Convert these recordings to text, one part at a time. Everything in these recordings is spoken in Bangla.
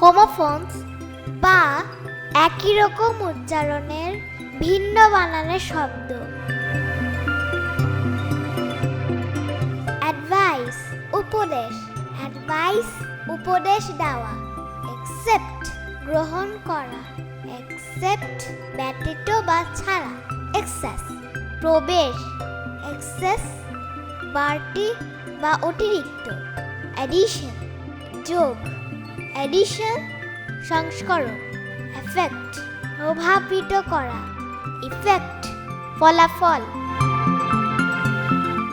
হোমোফোনস বা একই রকম উচ্চারণের ভিন্ন বানানের শব্দ। অ্যাডভাইস, উপদেশ। অ্যাডভাইস, উপদেশ দেওয়া। একসেপ্ট গ্রহণ করা। একসেপ্ট ব্যতীত বা ছাড়া এক্সেস প্রবেশ এক্সেস বাড়তি বা অতিরিক্ত অ্যাডিশন যোগ অ্যাডিশন সংস্করণ এফেক্ট প্রভাবিত করা ইফেক্ট ফলাফল।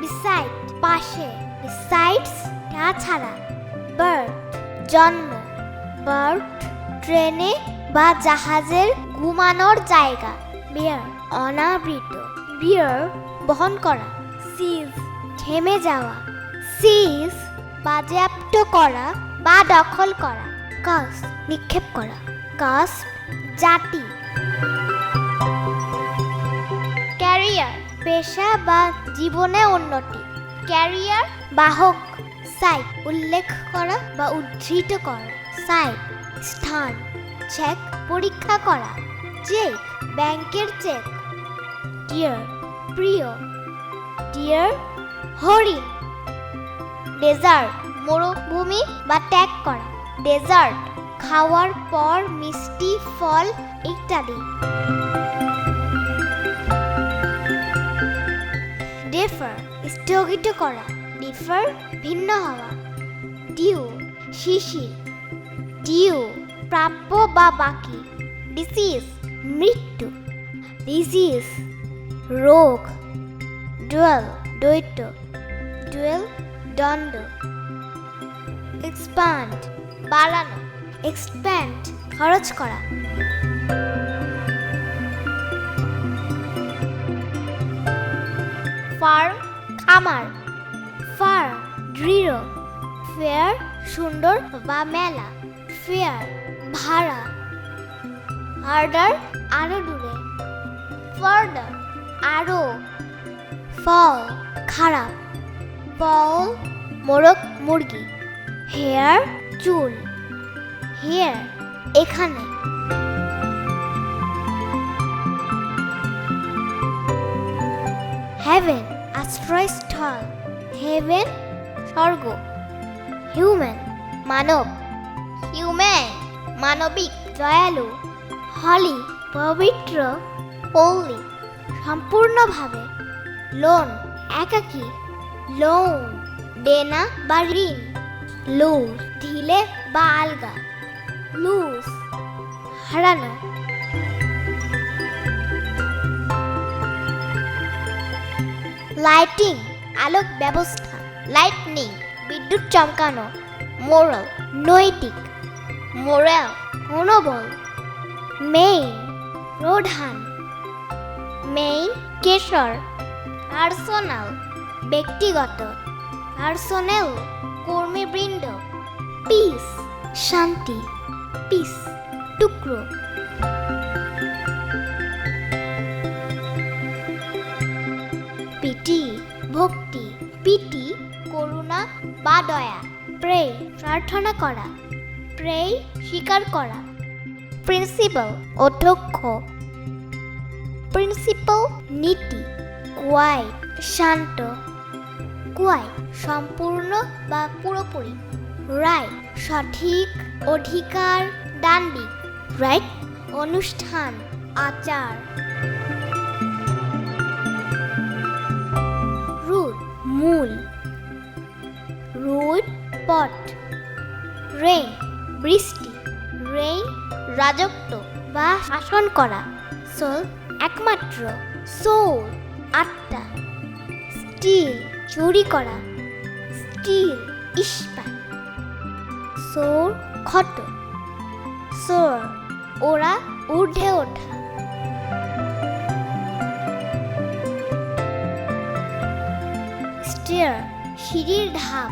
বিসাইড পাশে বিসাইডস তাছাড়া বার্থ জন্ম বার্থ ট্রেনে বা জাহাজের ঘুমানোর জায়গা। বিয়ার, অনাবৃত। বিয়ার, বহন করা। সিজ, থেমে যাওয়া। সিজ, বাজেয়াপ্ত করা বা দখল করা। কাস নিক্ষেপ করা। কাস জাতি। ক্যারিয়ার, পেশা বা জীবনে উন্নতি। ক্যারিয়ার, বাহক। সাইট, উল্লেখ করা বা উদ্ধৃত করা। সাইট, স্থান। চেক পরীক্ষা করা। চেক ব্যাংকের চেক ডিয়ার প্রিয়। ডিয়ার হরিণ। ডেজার্ট মরুভূমি বা ত্যাগ করা। ডেজার্ট খাওয়ার পর মিষ্টি, ফল ইত্যাদি। ডেফার স্থগিত করা। ডিফার ভিন্ন হওয়া। ডিউ শিশির। ডিউ প্রাপ্য বা বাকি। ডিসিজ মৃত্যু। ডিজিজ রোগ। ডুয়েল দ্বৈত। ডুয়েল দণ্ড এক্সপ্যান্ড বাড়ানো। এক্সপ্যান্ড খরচ করা। ফার্ম খামার। ফার্ম দৃঢ়। ফেয়ার সুন্দর বা মেলা। ফেয়ার ভাড়া। হার্ডার আরও দূরে। ফার্দার আরও। ফল খারাপ। ফল মোরগ মুরগি। হেয়ার চুল। হেয়ার এখানে। হেভেন আশ্রয়স্থল হেভেন স্বর্গ। হিউম্যান মানব। হিউম্যান। মানবিক, দয়ালু, হলি, পবিত্র, পৌলি, সম্পূর্ণভাবে লোন, একাকী, লোন, দেনা বা ঋণ লুজ ঢিলে বা আলগা, লুজ, হারানো। লাইটিং, আলোক ব্যবস্থা, লাইটনিং, বিদ্যুৎ চমকানো মোরাল নৈতিক মোরাল মনোবল মেইন প্রধান মেইন কেশর পার্সোনাল ব্যক্তিগত পার্সোনেল কর্মীবৃন্দ পিস শান্তি পিস টুকরো। পিটি, ভক্তি, পিটি, করুণা বা দয়া, প্রে, প্রার্থনা করা। প্রে স্বীকার করা। প্রিন্সিপাল, অধ্যক্ষ। প্রিন্সিপাল, নীতি। কোয়াই, শান্ত। কোয়াই, সম্পূর্ণ বা পুরোপুরি। রায় সঠিক, অধিকার দান্ডিক রাইট, অনুষ্ঠান, আচার। করা। সোল একমাত্র সোল আত্মা স্টিল চুরি করা। স্টিল ইস্পাত। সোর ক্ষত সোর ওরা ঊর্ধ্বে ওঠা। স্টেয়ার, সিঁড়ির ধাপ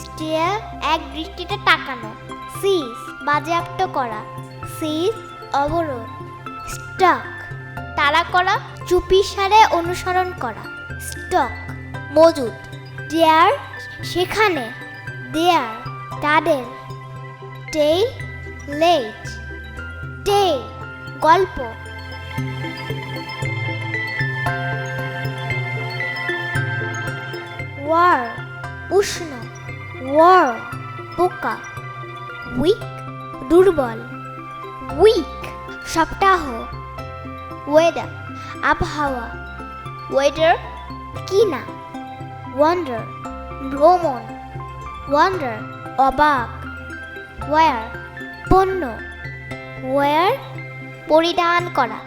স্টেয়ার এক দৃষ্টিতে তাকানো। সিজ বাজেয়াপ্ত করা। সিজ অবরোধ। স্টাক। তাড়া করা চুপিসারে অনুসরণ করা। স্টক, মজুদ। দেয়ার সেখানে। দেয়ার তাদের। টেই লেট টে গল্প। ওয়ার উষ্ণ। ওয়ার পোকা উইক, দুর্বল। উইক। সপ্তাহ। ওয়েদার আবহাওয়া। ওয়েদার কিনা ওয়ান্ডার ভ্রমণ। ওয়ান্ডার অবাক। ওয়ার পণ্য। ওয়ার পরিধান করা।